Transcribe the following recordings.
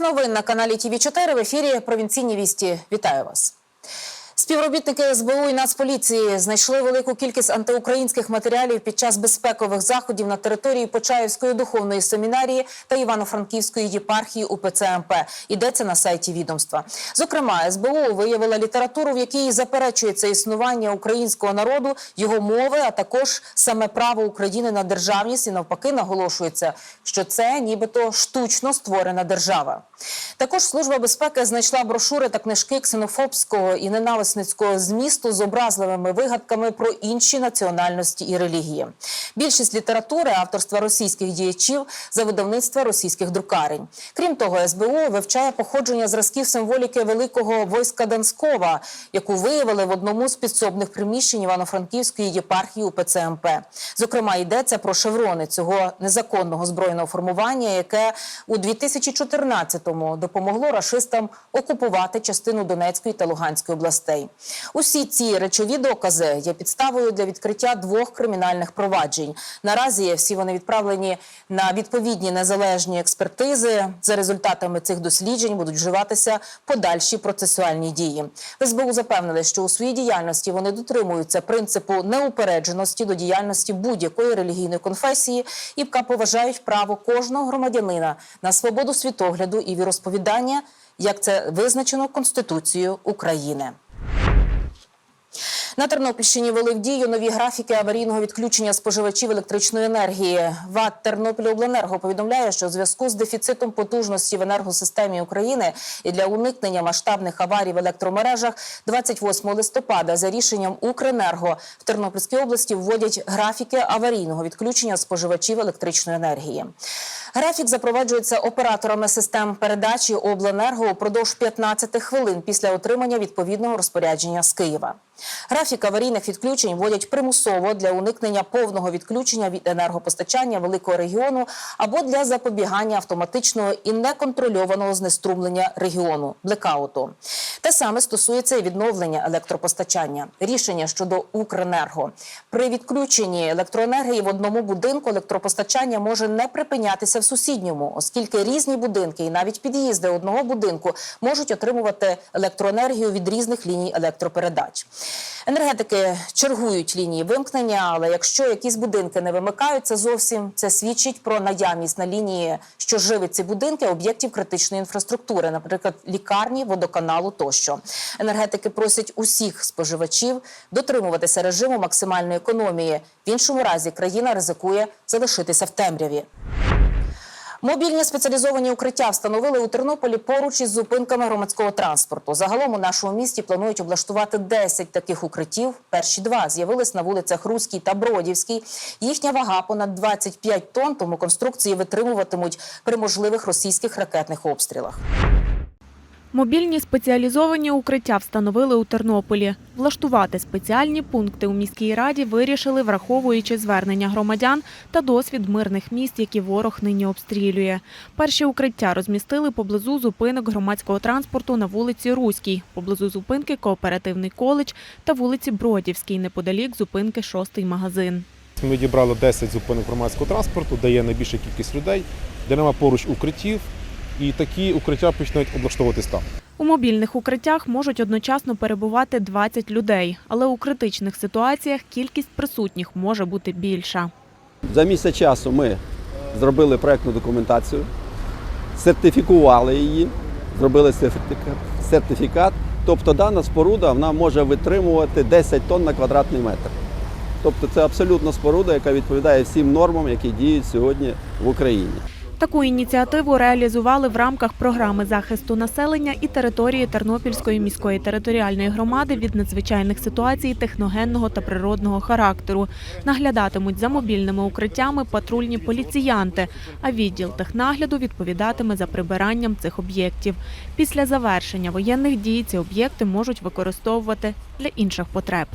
Новин на каналі ТВ 4 в ефірі Провінційні вісті. Вітаю вас. Співробітники СБУ і Нацполіції знайшли велику кількість антиукраїнських матеріалів під час безпекових заходів на території Почаївської духовної семінарії та Івано-Франківської єпархії УПЦ МП. Йдеться на сайті відомства. Зокрема, СБУ виявила літературу, в якій заперечується існування українського народу, його мови, а також саме право України на державність. І навпаки наголошується, що це нібито штучно створена держава. Також служба безпеки знайшла брошури та книжки ксенофобського і ненависницького змісту з образливими вигадками про інші національності і релігії. Більшість літератури авторства російських діячів за видавництва російських друкарень. Крім того, СБУ вивчає походження зразків символіки великого войска Донського, яку виявили в одному з підсобних приміщень Івано-Франківської єпархії УПЦ МП. Зокрема, йдеться про шеврони цього незаконного збройного формування, яке у 2014-му допомогло рашистам окупувати частину Донецької та Луганської областей. Усі ці речові докази є підставою для відкриття двох кримінальних проваджень. Наразі всі вони відправлені на відповідні незалежні експертизи. За результатами цих досліджень будуть вживатися подальші процесуальні дії. В СБУ запевнили, що у своїй діяльності вони дотримуються принципу неупередженості до діяльності будь-якої релігійної конфесії і поважають право кожного громадянина на свободу світогляду і віросповідання, як це визначено Конституцією України. На Тернопільщині вели в дію нові графіки аварійного відключення споживачів електричної енергії. ВАТ Тернопільобленерго повідомляє, що в зв'язку з дефіцитом потужності в енергосистемі України і для уникнення масштабних аварій в електромережах 28 листопада за рішенням Укренерго в Тернопільській області вводять графіки аварійного відключення споживачів електричної енергії. Графік запроваджується операторами систем передачі обленерго упродовж 15 хвилин після отримання відповідного розпорядження з Києва. Графік аварійних відключень вводять примусово для уникнення повного відключення від енергопостачання великого регіону або для запобігання автоматичного і неконтрольованого знеструмлення регіону блекауту. Те саме стосується і відновлення електропостачання. Рішення щодо Укренерго при відключенні електроенергії в одному будинку електропостачання може не припинятися в сусідньому, оскільки різні будинки і навіть під'їзди одного будинку можуть отримувати електроенергію від різних ліній електропередач. Енергетики чергують лінії вимкнення, але якщо якісь будинки не вимикаються зовсім, це свідчить про наявність на лінії, що живить ці будинки, об'єктів критичної інфраструктури, наприклад, лікарні, водоканалу тощо. Енергетики просять усіх споживачів дотримуватися режиму максимальної економії. В іншому разі країна ризикує залишитися в темряві. Мобільні спеціалізовані укриття встановили у Тернополі поруч із зупинками громадського транспорту. Загалом у нашому місті планують облаштувати 10 таких укриттів. Перші два з'явились на вулицях Руській та Бродівській. Їхня вага понад 25 тонн, тому конструкції витримуватимуть при можливих російських ракетних обстрілах. Мобільні спеціалізовані укриття встановили у Тернополі. Влаштувати спеціальні пункти у міській раді вирішили, враховуючи звернення громадян та досвід мирних міст, які ворог нині обстрілює. Перші укриття розмістили поблизу зупинок громадського транспорту на вулиці Руській, поблизу зупинки Кооперативний коледж та вулиці Бродівській, неподалік зупинки Шостий магазин. Ми дібрали 10 зупинок громадського транспорту, де є найбільша кількість людей, де нема поруч укриттів, і такі укриття почнуть облаштовуватись там. У мобільних укриттях можуть одночасно перебувати 20 людей, але у критичних ситуаціях кількість присутніх може бути більша. За місяць часу ми зробили проєктну документацію, сертифікували її, зробили сертифікат. сертифікат. Тобто дана споруда вона може витримувати 10 тонн на квадратний метр. Тобто це абсолютно споруда, яка відповідає всім нормам, які діють сьогодні в Україні. Таку ініціативу реалізували в рамках програми захисту населення і території Тернопільської міської територіальної громади від надзвичайних ситуацій техногенного та природного характеру. Наглядатимуть за мобільними укриттями патрульні поліціянти, а відділ технагляду відповідатиме за прибиранням цих об'єктів. Після завершення воєнних дій ці об'єкти можуть використовувати для інших потреб.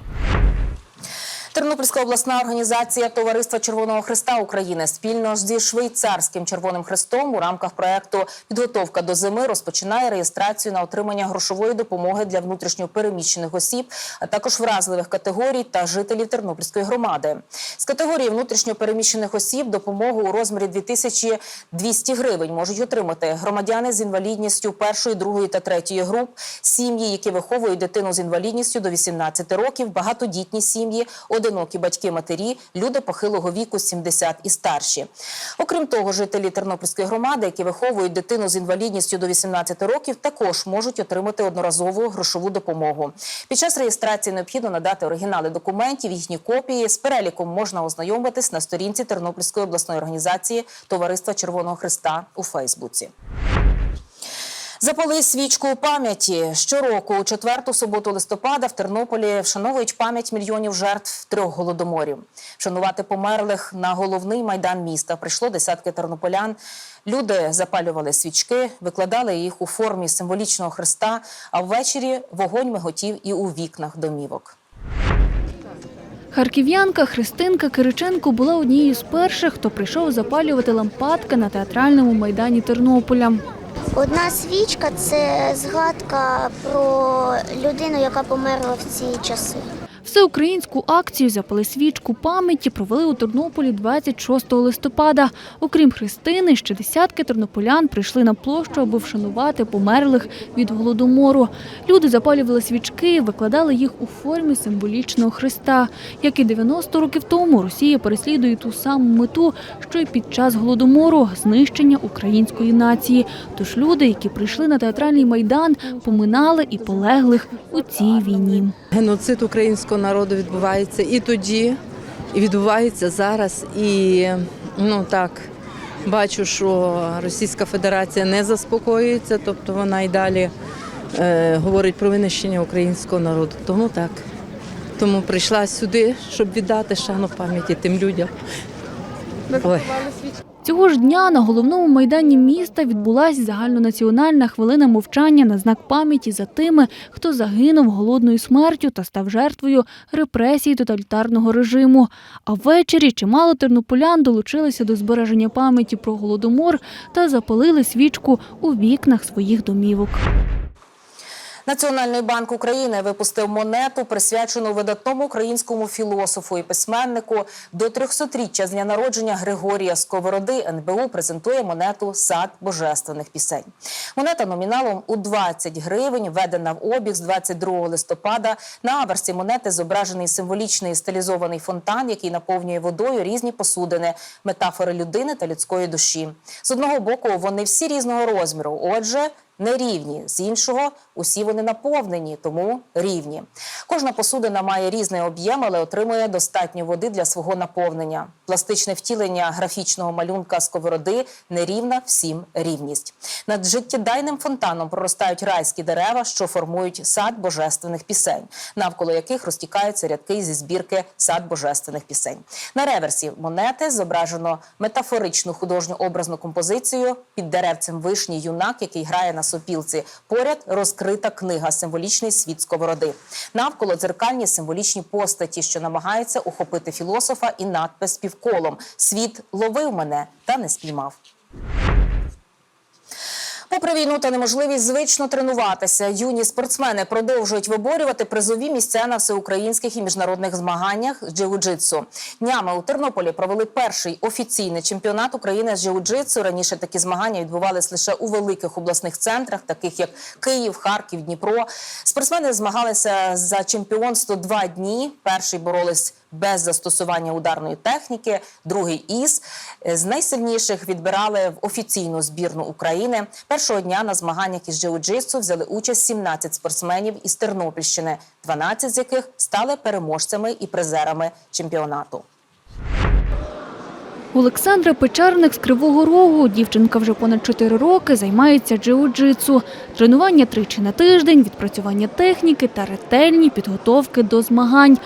Тернопільська обласна організація Товариства Червоного Христа України спільно зі швейцарським Червоним Хрестом у рамках проекту Підготовка до зими розпочинає реєстрацію на отримання грошової допомоги для внутрішньо переміщених осіб, а також вразливих категорій та жителів Тернопільської громади. З категорії внутрішньо переміщених осіб допомогу у розмірі 2200 гривень можуть отримати громадяни з інвалідністю першої, другої та третьої груп, сім'ї, які виховують дитину з інвалідністю до 18 років, багатодітні сім'ї, одинокі батьки-матері, люди похилого віку 70 і старші. Окрім того, жителі Тернопільської громади, які виховують дитину з інвалідністю до 18 років, також можуть отримати одноразову грошову допомогу. Під час реєстрації необхідно надати оригінали документів, їхні копії. З переліком можна ознайомитись на сторінці Тернопільської обласної організації Товариства Червоного Христа у Фейсбуці. Запали свічку у пам'яті. Щороку, у четверту суботу листопада, в Тернополі вшановують пам'ять мільйонів жертв трьох голодоморів. Вшанувати померлих на головний майдан міста прийшло десятки тернополян. Люди запалювали свічки, викладали їх у формі символічного хреста, а ввечері вогонь миготів і у вікнах домівок. Харків'янка Христинка Кириченко була однією з перших, хто прийшов запалювати лампадки на театральному майдані Тернополя. Одна свічка це згадка про людину, яка померла в ці часи. Всеукраїнську акцію «Запали свічку пам'яті провели у Тернополі 26 листопада. Окрім Христини, ще десятки тернополян прийшли на площу, аби вшанувати померлих від голодомору. Люди запалювали свічки, викладали їх у формі символічного хреста. Як і 90 років тому, Росія переслідує ту саму мету, що й під час голодомору – знищення української нації. Тож люди, які прийшли на театральний майдан, поминали і полеглих у цій війні. Геноцид українського народу відбувається і тоді, і відбувається зараз. І ну так бачу, що Російська Федерація не заспокоюється, тобто вона і далі е, говорить про винищення українського народу. Тому так. Тому прийшла сюди, щоб віддати шану пам'яті тим людям. Ой. Цього ж дня на головному майдані міста відбулася загальнонаціональна хвилина мовчання на знак пам'яті за тими, хто загинув голодною смертю та став жертвою репресій тоталітарного режиму. А ввечері чимало тернополян долучилися до збереження пам'яті про голодомор та запалили свічку у вікнах своїх домівок. Національний банк України випустив монету, присвячену видатному українському філософу і письменнику до 300-річчя з дня народження Григорія Сковороди. НБУ презентує монету Сад божественних пісень. Монета номіналом у 20 гривень введена в обіг з 22 листопада. На аверсі монети зображений символічний стилізований фонтан, який наповнює водою різні посудини, метафори людини та людської душі. З одного боку, вони всі різного розміру. Отже, не рівні. З іншого, усі вони наповнені, тому рівні. Кожна посудина має різний об'єм, але отримує достатньо води для свого наповнення. Пластичне втілення графічного малюнка сковороди нерівна всім рівність. Над життєдайним фонтаном проростають райські дерева, що формують сад божественних пісень, навколо яких розтікаються рядки зі збірки сад божественних пісень. На реверсі монети зображено метафоричну художню образну композицію під деревцем вишні юнак, який грає на сопілці. Поряд розкрита книга Символічний світ сковороди. Навколо дзеркальні символічні постаті, що намагаються ухопити філософа, і надпис півколом: Світ ловив мене та не спіймав. Попри війну та неможливість звично тренуватися, юні спортсмени продовжують виборювати призові місця на всеукраїнських і міжнародних змаганнях з джиу-джитсу. Днями у Тернополі провели перший офіційний чемпіонат України з джиу-джитсу. Раніше такі змагання відбувались лише у великих обласних центрах, таких як Київ, Харків, Дніпро. Спортсмени змагалися за чемпіонство два дні. Перший боролись без застосування ударної техніки, другий із з найсильніших відбирали в офіційну збірну України. Першого дня на змаганнях із джиу-джитсу взяли участь 17 спортсменів із Тернопільщини, 12 з яких стали переможцями і призерами чемпіонату. Олександра Печерник з Кривого Рогу. Дівчинка вже понад 4 роки займається джиу-джитсу. Тренування тричі на тиждень, відпрацювання техніки та ретельні підготовки до змагань.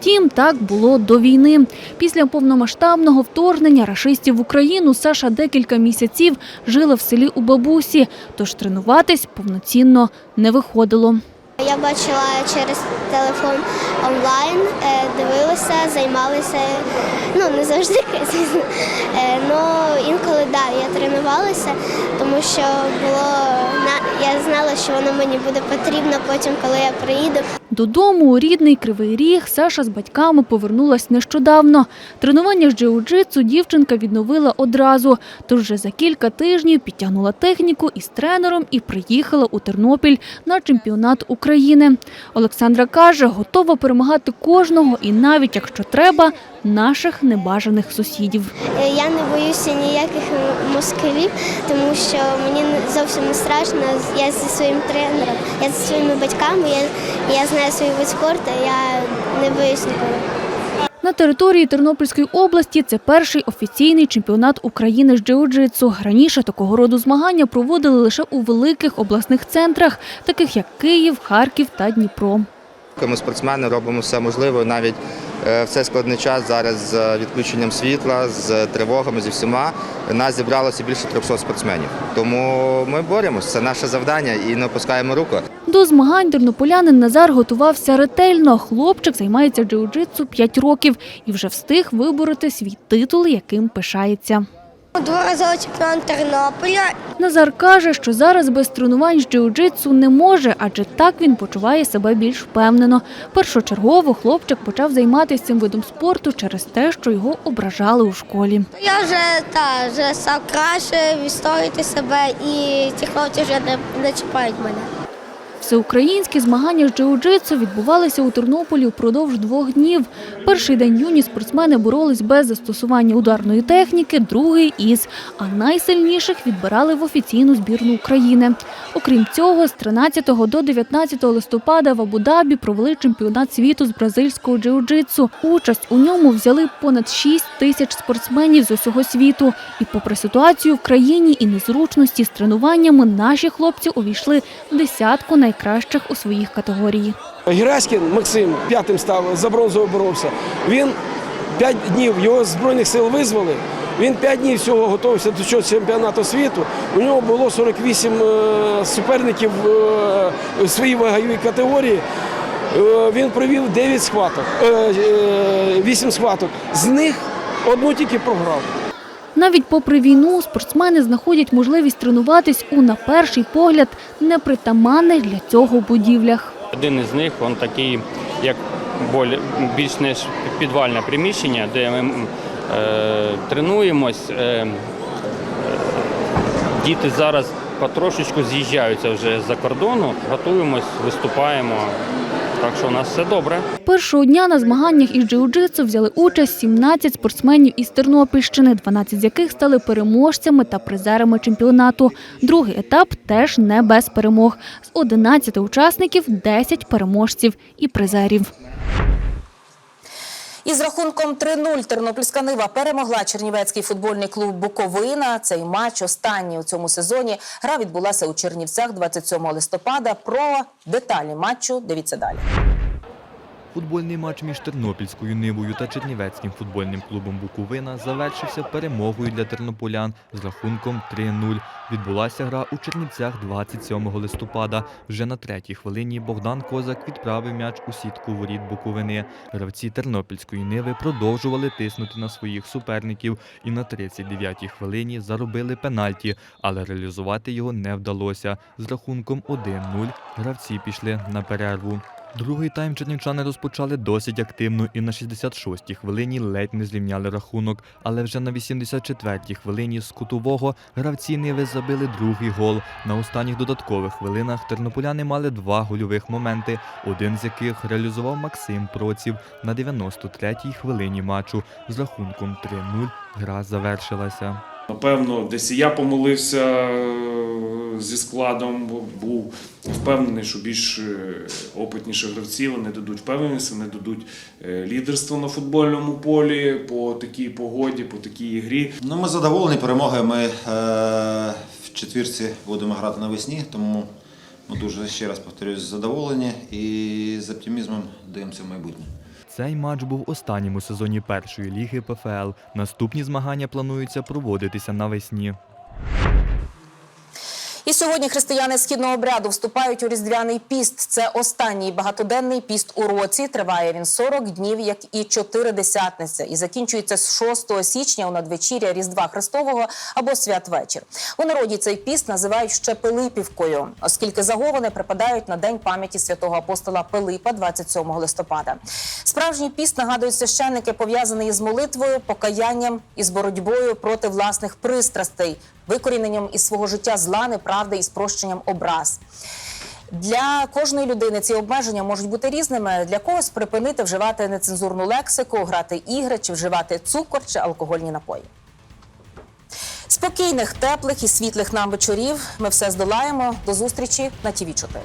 Втім, так було до війни. Після повномасштабного вторгнення рашистів в Україну Саша декілька місяців жила в селі у бабусі, тож тренуватись повноцінно не виходило. Я бачила через телефон онлайн, е, дивилася, займалася. Ну не завжди. Е, Ну інколи да, я тренувалася, тому що було я знала, що воно мені буде потрібно потім, коли я приїду. Додому у рідний Кривий Ріг Саша з батьками повернулась нещодавно. Тренування з джиу-джитсу дівчинка відновила одразу. Тож вже за кілька тижнів підтягнула техніку із тренером і приїхала у Тернопіль на чемпіонат України. Олександра каже, готова перемагати кожного і навіть якщо треба, наших небажаних сусідів. Е, Я не боюся ніяких москалів, тому що мені зовсім не страшно. Я зі своїм тренером, я зі своїми батьками, я, я знаю свій вид спорту, я не боюсь нікого. На території Тернопільської області це перший офіційний чемпіонат України з джиу-джитсу. Раніше такого роду змагання проводили лише у великих обласних центрах, таких як Київ, Харків та Дніпро. Ми спортсмени робимо все можливе навіть в цей складний час зараз з відключенням світла, з тривогами, зі всіма. Нас зібралося більше 300 спортсменів. Тому ми боремося, це наше завдання і не опускаємо руку. До змагань тернополянин Назар готувався ретельно. Хлопчик займається джиу-джитсу 5 років і вже встиг вибороти свій титул, яким пишається. Дворазовий чемпіон Тернополя. Назар каже, що зараз без тренувань з джиу-джитсу не може, адже так він почуває себе більш впевнено. Першочергово хлопчик почав займатися цим видом спорту через те, що його ображали у школі. Я вже та вже став краще відстояти себе, і ці хлопці вже не, не чіпають мене. Всеукраїнські змагання з джиу-джитсу відбувалися у Тернополі впродовж двох днів. Перший день юні спортсмени боролись без застосування ударної техніки, другий із, а найсильніших відбирали в офіційну збірну України. Окрім цього, з 13 до 19 листопада в Абу-Дабі провели чемпіонат світу з бразильського джиу-джитсу. Участь у ньому взяли понад 6 тисяч спортсменів з усього світу. І попри ситуацію в країні і незручності з тренуваннями, наші хлопці увійшли в десятку найкращих у своїх категорії. Гераськін Максим п'ятим став, за бронзу боровся. Він п'ять днів його з збройних сил визвали. Він п'ять днів всього готувався до цього чемпіонату світу. У нього було 48 е, суперників е, у своїй ваговій категорії. Е, Він провів 9 схваток, 8 схваток. З них одну тільки програв. Навіть попри війну спортсмени знаходять можливість тренуватись у, на перший погляд, непритаманних для цього будівлях. Один із них він такий, як більш ніж підвальне приміщення, де ми е, тренуємось. Е, е, діти зараз потрошечку з'їжджаються вже з-за кордону, готуємось, виступаємо. Так що у нас все добре. Першого дня на змаганнях із джиу-джитсу взяли участь 17 спортсменів із Тернопільщини, 12 з яких стали переможцями та призерами чемпіонату. Другий етап теж не без перемог. З 11 учасників 10 переможців і призерів. Із рахунком 3-0 Тернопільська Нива перемогла Чернівецький футбольний клуб Буковина. Цей матч останній у цьому сезоні. Гра відбулася у Чернівцях 27 листопада. Про деталі матчу дивіться далі. Футбольний матч між Тернопільською Нивою та Чернівецьким футбольним клубом Буковина завершився перемогою для тернополян з рахунком 3-0. Відбулася гра у Чернівцях 27 листопада. Вже на третій хвилині Богдан Козак відправив м'яч у сітку воріт Буковини. Гравці Тернопільської Ниви продовжували тиснути на своїх суперників і на 39-й хвилині заробили пенальті, але реалізувати його не вдалося. З рахунком 1-0 гравці пішли на перерву. Другий тайм чернівчани розпочали досить активно і на 66-й хвилині ледь не зрівняли рахунок, але вже на 84-й хвилині з кутового гравці Ниви забили другий гол. На останніх додаткових хвилинах тернополяни мали два гольових моменти, один з яких реалізував Максим Проців на 93-й хвилині матчу. З рахунком 3-0 гра завершилася. Напевно, десь і я помилився е, зі складом, був впевнений, що більш е, опитніші гравці вони дадуть впевненість, вони дадуть е, лідерство на футбольному полі по такій погоді, по такій грі. Ну, ми задоволені перемогою. Ми е, в четвірці будемо грати навесні, тому ми дуже ще раз повторюсь, задоволені і з оптимізмом дивимося в майбутнє. Цей матч був останнім у сезоні першої ліги ПФЛ. Наступні змагання плануються проводитися навесні. І сьогодні християни східного обряду вступають у різдвяний піст. Це останній багатоденний піст у році. Триває він 40 днів, як і чотиридесятниця, і закінчується з 6 січня у надвечіря Різдва Христового або святвечір. У народі цей піст називають ще Пилипівкою, оскільки загони припадають на день пам'яті святого апостола Пилипа, 27 листопада. Справжній піст нагадують священники, пов'язаний із молитвою, покаянням і з боротьбою проти власних пристрастей, викоріненням із свого життя зла, неправди і спрощенням образ. Для кожної людини ці обмеження можуть бути різними. Для когось припинити вживати нецензурну лексику, грати ігри чи вживати цукор чи алкогольні напої. Спокійних, теплих і світлих нам вечорів. Ми все здолаємо. До зустрічі на ТІВІ 4